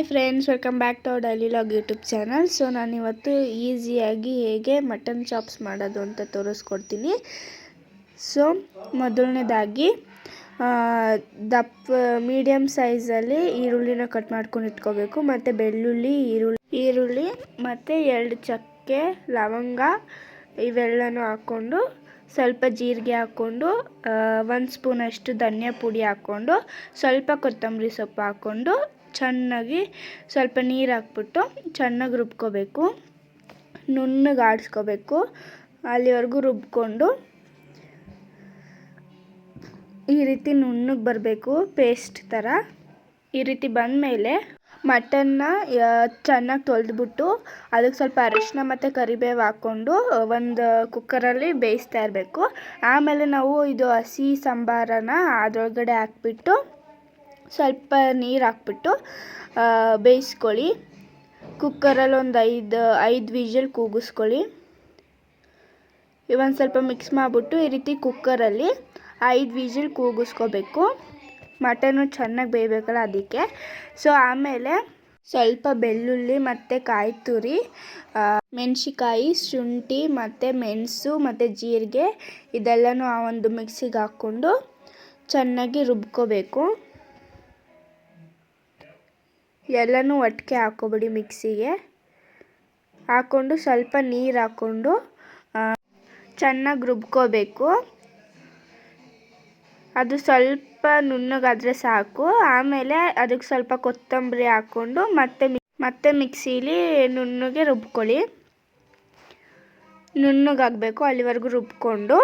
Hi friends, welcome back to our daily log YouTube channel. So ನಾನಿವತ್ತು ಈಸಿಯಾಗಿ ಹೇಗೆ mutton chops ಮಾಡೋದು ಅಂತ ತೋರಿಸ್ಕೊಡ್ತೀನಿ. ಸೊ, ಮೊದಲನೇದಾಗಿ ದಪ್ಪ ಮೀಡಿಯಮ್ ಸೈಜಲ್ಲಿ ಈರುಳ್ಳಿನ ಕಟ್ ಮಾಡ್ಕೊಂಡು ಇಟ್ಕೋಬೇಕು. ಮತ್ತು ಬೆಳ್ಳುಳ್ಳಿ, ಈರುಳ್ಳಿ ಈರುಳ್ಳಿ, ಮತ್ತು ಎರಡು ಚಕ್ಕೆ ಲವಂಗ ಇವೆಲ್ಲನೂ ಹಾಕ್ಕೊಂಡು, ಸ್ವಲ್ಪ ಜೀರಿಗೆ ಹಾಕ್ಕೊಂಡು ಒಂದು ಸ್ಪೂನಷ್ಟು ಧನಿಯಾ ಪುಡಿ ಹಾಕ್ಕೊಂಡು, ಸ್ವಲ್ಪ ಕೊತ್ತಂಬರಿ ಸೊಪ್ಪು ಹಾಕ್ಕೊಂಡು ಚೆನ್ನಾಗಿ ಸ್ವಲ್ಪ ನೀರು ಹಾಕ್ಬಿಟ್ಟು ಚೆನ್ನಾಗಿ ರುಬ್ಕೋಬೇಕು. ನುಣ್ಣಗೆ ಆಡಿಸ್ಕೋಬೇಕು. ಅಲ್ಲಿವರೆಗೂ ರುಬ್ಕೊಂಡು ಈ ರೀತಿ ನುಣ್ಣಗೆ ಬರಬೇಕು, ಪೇಸ್ಟ್ ಥರ ಈ ರೀತಿ ಬಂದಮೇಲೆ ಮಟನ್ನ ಚೆನ್ನಾಗಿ ತೊಳೆದ್ಬಿಟ್ಟು ಅದಕ್ಕೆ ಸ್ವಲ್ಪ ಅರಿಶಿನ ಮತ್ತು ಕರಿಬೇವು ಹಾಕ್ಕೊಂಡು ಒಂದು ಕುಕ್ಕರಲ್ಲಿ ಬೇಯಿಸ್ತಾ ಇರಬೇಕು. ಆಮೇಲೆ ನಾವು ಇದು ಹಸಿ ಸಾಂಬಾರನ್ನ ಅದರೊಳಗಡೆ ಹಾಕ್ಬಿಟ್ಟು ಸ್ವಲ್ಪ ನೀರು ಹಾಕ್ಬಿಟ್ಟು ಬೇಯಿಸ್ಕೊಳ್ಳಿ. ಕುಕ್ಕರಲ್ಲಿ ಒಂದು ಐದು ಐದು ವಿಷಲ್ ಕೂಗಿಸ್ಕೊಳ್ಳಿ. ಒಂದು ಸ್ವಲ್ಪ ಮಿಕ್ಸ್ ಮಾಡಿಬಿಟ್ಟು ಈ ರೀತಿ ಕುಕ್ಕರಲ್ಲಿ ಐದು ವಿಷಲ್ ಕೂಗಿಸ್ಕೋಬೇಕು. ಮಟನು ಚೆನ್ನಾಗಿ ಬೇಯಬೇಕಲ್ಲ ಅದಕ್ಕೆ. ಸೊ ಆಮೇಲೆ ಸ್ವಲ್ಪ ಬೆಳ್ಳುಳ್ಳಿ ಮತ್ತು ಕಾಯಿ ತುರಿ ಮೆಣಸಿಕಾಯಿ ಶುಂಠಿ ಮತ್ತು ಮೆಣಸು ಮತ್ತು ಜೀರಿಗೆ ಇದೆಲ್ಲನೂ ಆ ಒಂದು ಮಿಕ್ಸಿಗೆ ಹಾಕ್ಕೊಂಡು ಚೆನ್ನಾಗಿ ರುಬ್ಕೋಬೇಕು. ಎಲ್ಲನೂ ಒಟ್ಟಿಗೆ ಹಾಕ್ಕೊಬಿಡಿ ಮಿಕ್ಸಿಗೆ. ಹಾಕ್ಕೊಂಡು ಸ್ವಲ್ಪ ನೀರು ಹಾಕ್ಕೊಂಡು ಚೆನ್ನಾಗಿ ರುಬ್ಕೋಬೇಕು. ಅದು ಸ್ವಲ್ಪ ನುಣ್ಣಗಾದರೆ ಸಾಕು. ಆಮೇಲೆ ಅದಕ್ಕೆ ಸ್ವಲ್ಪ ಕೊತ್ತಂಬರಿ ಹಾಕ್ಕೊಂಡು ಮತ್ತೆ ಮತ್ತೆ ಮಿಕ್ಸೀಲಿ ನುಣ್ಣಗೆ ರುಬ್ಕೊಳ್ಳಿ. ನುಣ್ಣಗಾಗಬೇಕು, ಅಲ್ಲಿವರೆಗೂ ರುಬ್ಬಿಕೊಂಡು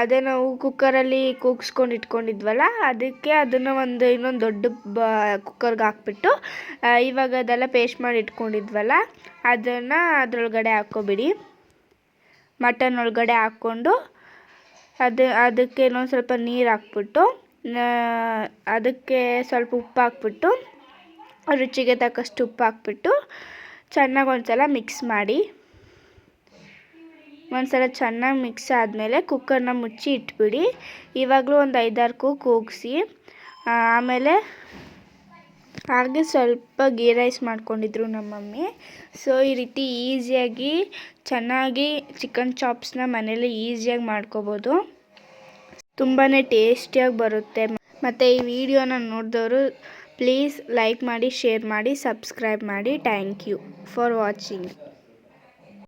ಅದೇ ನಾವು ಕುಕ್ಕರಲ್ಲಿ ಕೂಗಿಸ್ಕೊಂಡು ಇಟ್ಕೊಂಡಿದ್ವಲ್ಲ, ಅದಕ್ಕೆ ಅದನ್ನು ಒಂದು ಇನ್ನೊಂದು ದೊಡ್ಡ ಬ, ಕುಕ್ಕರ್ಗೆ ಹಾಕ್ಬಿಟ್ಟು ಇವಾಗ ಅದೆಲ್ಲ ಪೇಸ್ಟ್ ಮಾಡಿ ಇಟ್ಕೊಂಡಿದ್ವಲ್ಲ, ಅದನ್ನು ಅದರೊಳಗಡೆ ಹಾಕ್ಕೊಬಿಡಿ. ಮಟನ್ ಒಳಗಡೆ ಹಾಕ್ಕೊಂಡು, ಅದು, ಅದಕ್ಕೆ ಇನ್ನೊಂದು ಸ್ವಲ್ಪ ನೀರು ಹಾಕ್ಬಿಟ್ಟು ಅದಕ್ಕೆ ಸ್ವಲ್ಪ ಉಪ್ಪು ಹಾಕ್ಬಿಟ್ಟು, ರುಚಿಗೆ ತಕ್ಕಷ್ಟು ಉಪ್ಪು ಹಾಕ್ಬಿಟ್ಟು, ಚೆನ್ನಾಗಿ ಒಂದು ಸಲ ಮಿಕ್ಸ್ ಮಾಡಿ. ಒಂದು ಸಲ ಚೆನ್ನಾಗಿ ಮಿಕ್ಸ್ ಆದಮೇಲೆ ಕುಕ್ಕರ್ನ ಮುಚ್ಚಿ ಇಟ್ಬಿಡಿ. ಇವಾಗಲೂ ಒಂದು ಐದಾರು ಕೂಗು ಕೂಗಿಸಿ ಆಮೇಲೆ ಹಾಗೆ ಸ್ವಲ್ಪ ಗೀ ರೈಸ್ ಮಾಡ್ಕೊಂಡಿದ್ರು ನಮ್ಮ ಮಮ್ಮಿ. ಸೊ ಈ ರೀತಿ ಈಸಿಯಾಗಿ ಚೆನ್ನಾಗಿ ಚಿಕನ್ ಚಾಪ್ಸ್ನ ಮನೇಲಿ ಈಸಿಯಾಗಿ ಮಾಡ್ಕೋಬೋದು. ತುಂಬಾ ಟೇಸ್ಟಿಯಾಗಿ ಬರುತ್ತೆ. ಮತ್ತು ಈ ವಿಡಿಯೋನ ನೋಡಿದವರು ಪ್ಲೀಸ್ ಲೈಕ್ ಮಾಡಿ ಶೇರ್ ಮಾಡಿ ಸಬ್ಸ್ಕ್ರೈಬ್ ಮಾಡಿ. Thank you for watching